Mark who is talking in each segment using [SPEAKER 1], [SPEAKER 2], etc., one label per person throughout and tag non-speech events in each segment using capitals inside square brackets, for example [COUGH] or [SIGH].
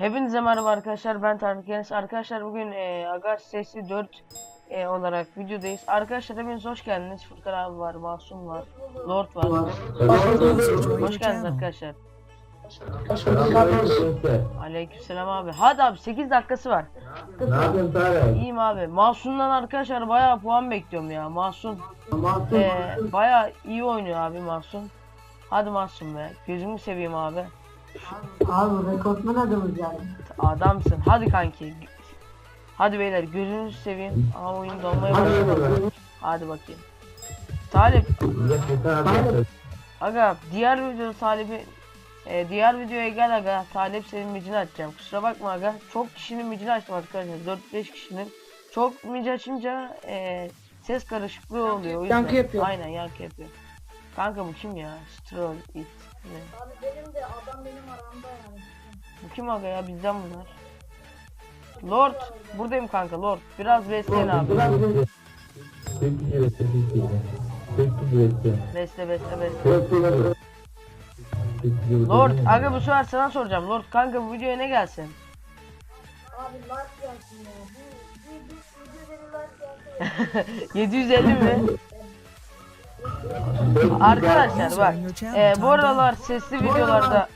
[SPEAKER 1] Hepinize merhaba arkadaşlar ben Tarık Enes. Arkadaşlar bugün e, Agaç Sesli 4 e, olarak videodayız. Arkadaşlar hepiniz hoş geldiniz. Furkan abi var, Masum var, Lord var. Hoş geldiniz arkadaşlar. Aleykümselam abi. Hadi abi 8 dakikası var.
[SPEAKER 2] Ne yapıyorsun Tarık?
[SPEAKER 1] İyiyim abi. Masum'dan arkadaşlar bayağı puan bekliyorum ya. Masum e, bayağı iyi oynuyor abi Masum. Hadi Masum be. Gözümü seveyim abi.
[SPEAKER 3] Abi rekortman adamız yani.
[SPEAKER 1] Adamsın. Hadi kanki. Hadi beyler gözünüzü seveyim. Aha oyun dolmaya başladı. Hadi bakayım. Talip, aga diğer video Talip'i e, diğer videoya gel aga. Talip senin micini açacağım. Kusura bakma aga. Çok kişinin micini açtım arkadaşlar. 4-5 kişinin. Çok mici açınca e, ses karışıklığı oluyor. O yüzden.
[SPEAKER 3] Yankı yapıyor.
[SPEAKER 1] Aynen yankı yapıyor. Kanka bu kim ya? Stroll it. Ne?
[SPEAKER 4] Abi benim de adam benim aramda yani.
[SPEAKER 1] Bu kim aga ya bizden bunlar. Lord buradayım kanka Lord. Biraz besleyin abi. Besle besle besle. Lord aga bu sefer sana soracağım. Lord kanka bu videoya ne gelsin?
[SPEAKER 4] Abi like gelsin ya. Bu bir bir bir like gelsin. [LAUGHS]
[SPEAKER 1] 750 mi? [LAUGHS] Arkadaşlar bak. E, bu aralar sesli videolarda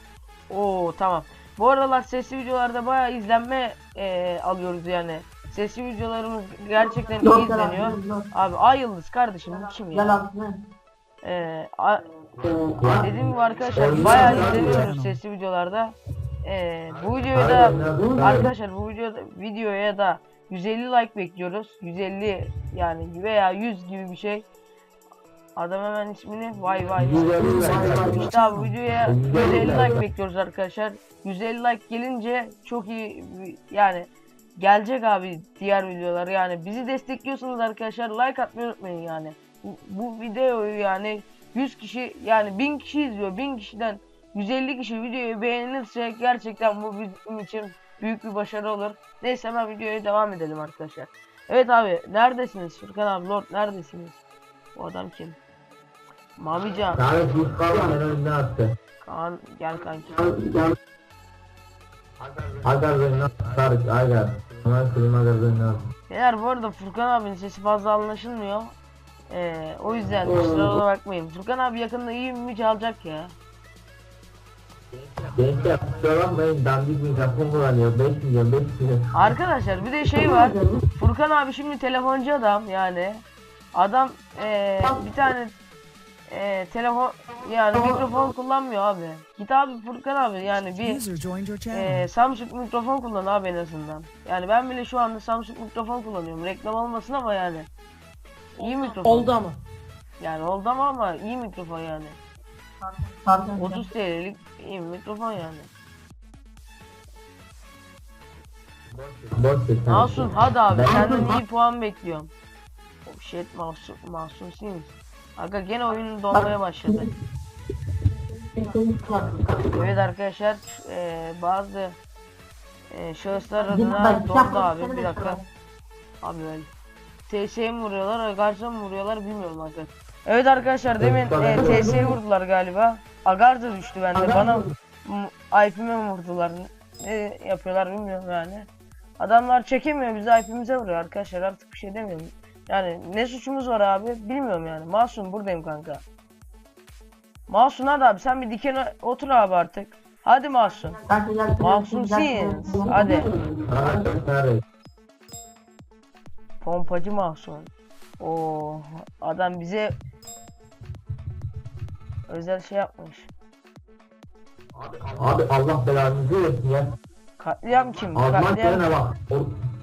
[SPEAKER 1] Oo tamam. Bu aralar sesli videolarda bayağı izlenme e, alıyoruz yani. Sesli videolarımız gerçekten iyi izleniyor. Abi Ay Yıldız kardeşim bu kim ya? Ee, a- dediğim gibi arkadaşlar bayağı izleniyoruz sesli videolarda. Ee, bu videoya da arkadaşlar bu videoda videoya da 150 like bekliyoruz. 150 yani veya 100 gibi bir şey. Adam hemen ismini vay vay. İşte abi videoya 150 like bekliyoruz arkadaşlar. 150 like gelince çok iyi yani gelecek abi diğer videolar yani bizi destekliyorsunuz arkadaşlar like atmayı unutmayın yani. Bu, bu videoyu yani 100 kişi yani 1000 kişi izliyor 1000 kişiden 150 kişi videoyu beğenirse gerçekten bu bizim için büyük bir başarı olur. Neyse hemen videoya devam edelim arkadaşlar. Evet abi neredesiniz Furkan abi Lord neredesiniz? Bu adam kim? Mavican.
[SPEAKER 2] Düz kalma ben önüne attı.
[SPEAKER 1] Kaan gel kanki.
[SPEAKER 2] Agar önüne attı Tarık Agar. Hemen kırayım Agar attı.
[SPEAKER 1] Beyler bu arada Furkan abinin sesi fazla anlaşılmıyor. Ee, o yüzden kusura bakmayın. Furkan abi yakında iyi bir mic alacak ya.
[SPEAKER 2] Gençler kusura bakmayın dandik mikrofon kullanıyor. 5 milyon 5 milyon.
[SPEAKER 1] Arkadaşlar bir de şey var. Furkan abi şimdi telefoncu adam yani. Adam ee, bir tane ee, telefon yani mikrofon kullanmıyor abi. Git abi Furkan abi yani bir ee, Samsung mikrofon kullan abi en azından. Yani ben bile şu anda Samsung mikrofon kullanıyorum. Reklam olmasın ama yani. İyi mikrofon.
[SPEAKER 3] Oldu ama.
[SPEAKER 1] Yani oldu ama ama iyi mikrofon yani.
[SPEAKER 3] Pardon.
[SPEAKER 1] 30 TL'lik iyi mikrofon yani. Masum hadi abi
[SPEAKER 2] Ben-
[SPEAKER 1] senden iyi puan bekliyorum. Oh shit masum masum sims. Aga gene oyun donmaya başladı. Evet arkadaşlar eee, bazı eee, şahıslar adına dondu abi bir dakika. Abi böyle. TS'ye mi vuruyorlar, Agarza mı vuruyorlar bilmiyorum arkadaşlar. Evet arkadaşlar demin e, TS'ye vurdular galiba. Agarza düştü bende. Bana IP'me vurdular? Ne yapıyorlar bilmiyorum yani. Adamlar çekemiyor bizi IP'mize vuruyor arkadaşlar artık bir şey demiyorum. Yani ne suçumuz var abi bilmiyorum yani. Masum buradayım kanka. Masum hadi abi sen bir dikene otur abi artık. Hadi Masum. Masum Sins. Hadi. Pompacı Mahsun. O adam bize özel şey yapmış.
[SPEAKER 2] Abi Allah belanızı versin ya.
[SPEAKER 1] Katliam kim? Katliam.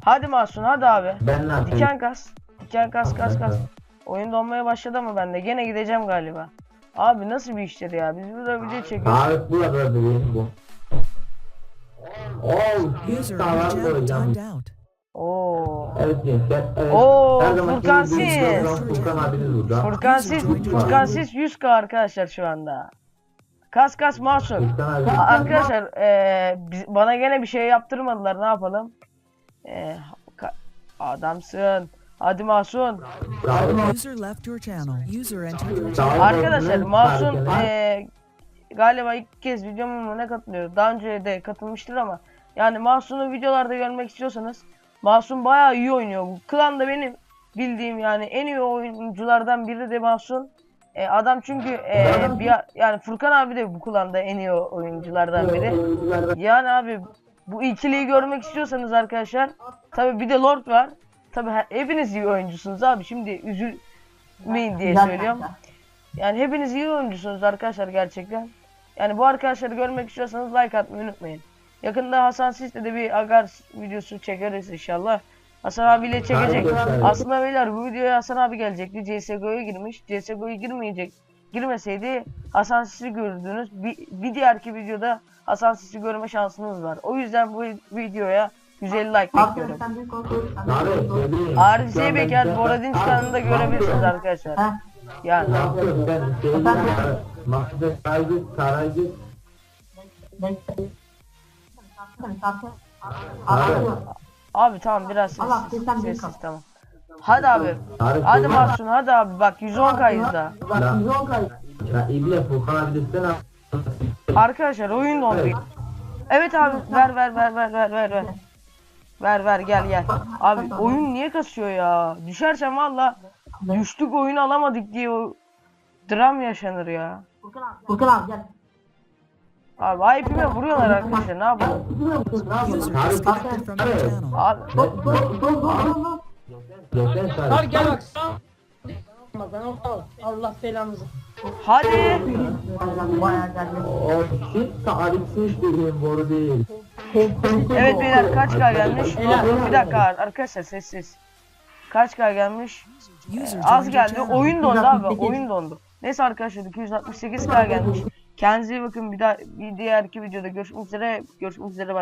[SPEAKER 1] Hadi Mahsun hadi abi.
[SPEAKER 2] Ben ne yapayım?
[SPEAKER 1] Diken kas. Diken kas kas kas. Oyun donmaya başladı ama ben de gene gideceğim galiba. Abi nasıl bir iştir ya? Biz burada video çekiyoruz.
[SPEAKER 2] Benim bu. Oo,
[SPEAKER 5] User
[SPEAKER 2] tamam
[SPEAKER 5] in your channel
[SPEAKER 2] koyacağım.
[SPEAKER 1] Oo.
[SPEAKER 2] Evet gençler. Evet.
[SPEAKER 1] Oo,
[SPEAKER 2] zamanki
[SPEAKER 1] Furkan.
[SPEAKER 2] Furkan abiniz burada.
[SPEAKER 1] Furkan siz, Furkan siz 100k arkadaşlar şu anda. Kas kas
[SPEAKER 2] abi.
[SPEAKER 1] A- Arkadaşlar eee, biz- bana gene bir şey yaptırmadılar ne yapalım? Eee, ka- adamsın. Hadi.
[SPEAKER 2] Tarık.
[SPEAKER 5] User left your channel. User entered your channel.
[SPEAKER 1] Arkadaşlar
[SPEAKER 2] Tarık.
[SPEAKER 1] eee, galiba ilk kez videoma ne katılıyor? Daha önce de katılmıştır ama Yani Mahsun'u videolarda görmek istiyorsanız Mahsun bayağı iyi oynuyor. Bu klanda benim bildiğim yani en iyi oyunculardan biri de Mahsun. E, adam çünkü e, bir, yani Furkan abi de bu klanda en iyi oyunculardan biri. Yani abi bu ikiliyi görmek istiyorsanız arkadaşlar tabi bir de Lord var. Tabi hepiniz iyi oyuncusunuz abi. Şimdi üzülmeyin diye söylüyorum. Yani hepiniz iyi oyuncusunuz arkadaşlar gerçekten. Yani bu arkadaşları görmek istiyorsanız like atmayı unutmayın. Yakında Hasan Sis'le de bir Agar videosu çekeriz inşallah. Hasan abiyle çekecek. Aslında beyler bu videoya Hasan abi gelecekti. CSGO'ya girmiş. CSGO'ya girmeyecek. Girmeseydi Hasan Sis'i gördünüz. Bir, bir diğerki videoda Hasan Sis'i görme şansınız var. O yüzden bu videoya 150 like
[SPEAKER 3] Abi
[SPEAKER 1] bekliyorum.
[SPEAKER 2] ben-
[SPEAKER 1] Zeybekер Boradinç kanalında görebilirsiniz arkadaşlar. Yani
[SPEAKER 2] Ne yapıyorum ben? Şey,
[SPEAKER 3] Ben-
[SPEAKER 2] Mahmut Saygı. Tarık.
[SPEAKER 3] Abi,
[SPEAKER 1] tamam biraz
[SPEAKER 3] Allah,
[SPEAKER 1] sessiz, sessiz tamam. Hadi abi. Hadi. Mahsun hadi abi bak 110 kayızda.
[SPEAKER 2] Ya, ya İbne Furkan abi desene.
[SPEAKER 1] Arkadaşlar oyun dondu. Evet abi ver ver ver ver ver ver ver. Ver ver gel gel. Abi oyun niye kasıyor ya? Düşersen valla düştük oyunu alamadık diye o dram yaşanır ya.
[SPEAKER 3] Furkan abi gel.
[SPEAKER 1] Abi IP'me vuruyorlar arkadaşlar ne yapalım? Abi
[SPEAKER 6] gel bak. Ben al. Allah belanızı.
[SPEAKER 1] hadi.
[SPEAKER 3] Bayağı geldi.
[SPEAKER 2] O siz tarihsiz dediğim boru değil.
[SPEAKER 1] Evet beyler kaç k gelmiş? Bir dakika arkadaşlar sessiz. Kaç k gelmiş?
[SPEAKER 5] User
[SPEAKER 1] Az geldi. Oyun dondu abi.
[SPEAKER 3] 268.
[SPEAKER 1] Oyun dondu. Neyse arkadaşlar 268k gelmiş. Kendinize iyi bakın. Bir daha bir diğerki videoda görüşmek üzere. Görüşmek üzere. Bye.